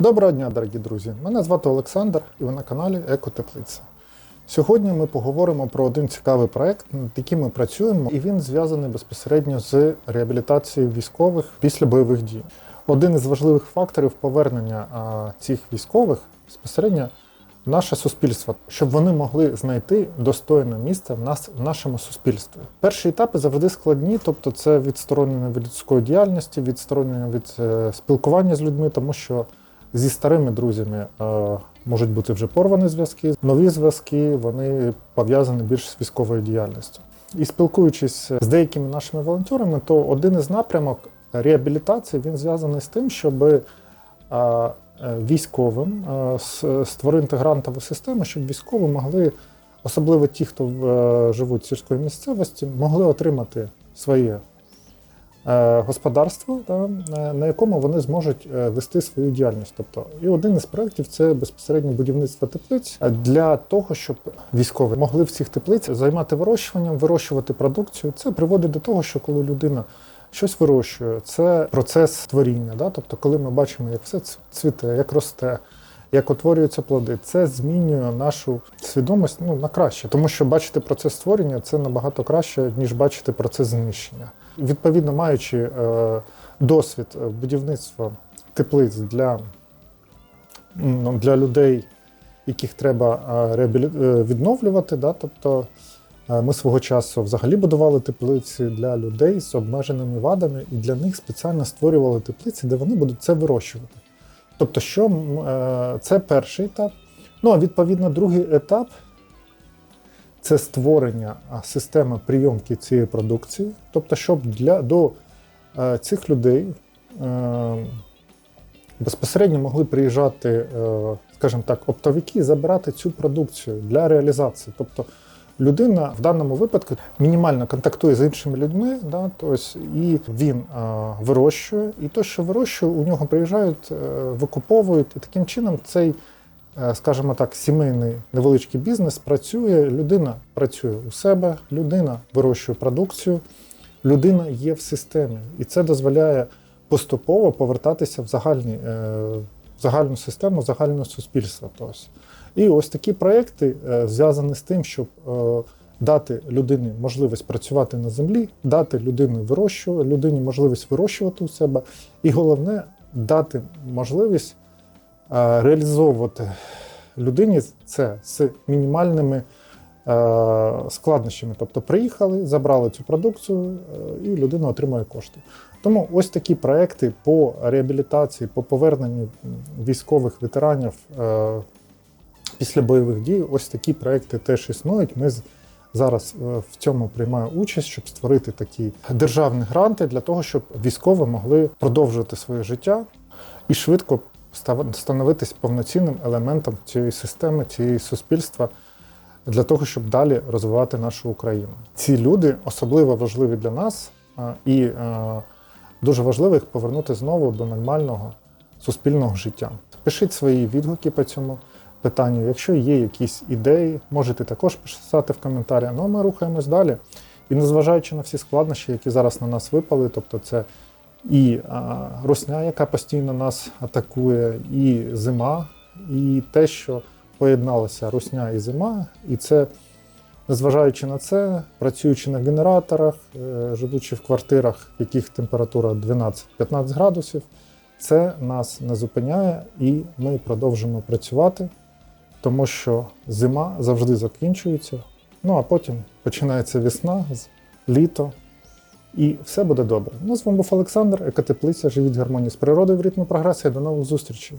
Доброго дня, дорогі друзі! Мене звати Олександр і ви на каналі Екотеплиця. Сьогодні ми поговоримо про один цікавий проект, над яким ми працюємо, і він зв'язаний безпосередньо з реабілітацією військових після бойових дій. Один із важливих факторів повернення цих військових безпосередньо наше суспільство, щоб вони могли знайти достойне місце в нас в нашому суспільстві. Перші етапи завжди складні, тобто це відсторонення від людської діяльності, відсторонення від е, спілкування з людьми, тому що зі старими друзями е, можуть бути вже порвані зв'язки. Нові зв'язки вони пов'язані більш з військовою діяльністю. І спілкуючись з деякими нашими волонтерами, то один із напрямок реабілітації він зв'язаний з тим, щоб е, військовим е, створити грантову систему, щоб військові могли, особливо ті, хто живуть в сільській місцевості, могли отримати своє господарство, е, на якому вони зможуть е, вести свою діяльність. Тобто, і один із проєктів це безпосередньо будівництво теплиць е, для того, щоб військові могли в цих теплицях займати вирощуванням, вирощувати продукцію. Це приводить до того, що коли людина щось вирощує, це процес творіння. Да? Тобто, коли ми бачимо, як все цвіте, як росте. Як утворюються плоди, це змінює нашу свідомість ну, на краще, тому що бачити процес створення це набагато краще, ніж бачити процес знищення. Відповідно, маючи е, досвід е, будівництва теплиць для, ну, для людей, яких треба е, відновлювати, да? тобто ми свого часу взагалі будували теплиці для людей з обмеженими вадами, і для них спеціально створювали теплиці, де вони будуть це вирощувати. Тобто, що це перший етап. Ну а відповідно, другий етап це створення системи прийомки цієї продукції. Тобто, щоб для, до е, цих людей е, безпосередньо могли приїжджати, е, скажімо так, оптовики і забирати цю продукцію для реалізації. Тобто людина в даному випадку мінімально контактує з іншими людьми, да, тобто, і він вирощує, і то, що вирощує, у нього приїжджають, викуповують, і таким чином цей, скажімо так, сімейний невеличкий бізнес працює. Людина працює у себе, людина вирощує продукцію, людина є в системі, і це дозволяє поступово повертатися в загальні, е, загальну систему, загальне суспільство. Тобто. І ось такі проекти е, зв'язані з тим, щоб е, дати людині можливість працювати на землі, дати людині вирощувати, людині можливість вирощувати у себе, і головне дати можливість е, реалізовувати людині це з мінімальними е, складнощами. Тобто приїхали, забрали цю продукцію, е, і людина отримує кошти. Тому ось такі проекти по реабілітації, по поверненню військових ветеранів е, після бойових дій, ось такі проекти теж існують. Ми зараз е, в цьому приймаємо участь, щоб створити такі державні гранти для того, щоб військові могли продовжувати своє життя і швидко становитись повноцінним елементом цієї системи, цієї суспільства. Для того, щоб далі розвивати нашу Україну. Ці люди особливо важливі для нас, і е, дуже важливо їх повернути знову до нормального суспільного життя. Пишіть свої відгуки по цьому питанню. Якщо є якісь ідеї, можете також писати в коментарі. Ну а ми рухаємось далі. І незважаючи на всі складнощі, які зараз на нас випали, тобто це і а, русня, яка постійно нас атакує, і зима, і те, що поєдналася русня і зима, і це. Незважаючи на це, працюючи на генераторах, е, живучи в квартирах, в яких температура 12-15 градусів, це нас не зупиняє і ми продовжимо працювати, тому що зима завжди закінчується. Ну а потім починається весна, літо, і все буде добре. Ну, з вами був Олександр, екотеплиця, живіть гармонії з природою в ритмі прогресії. До нових зустрічей!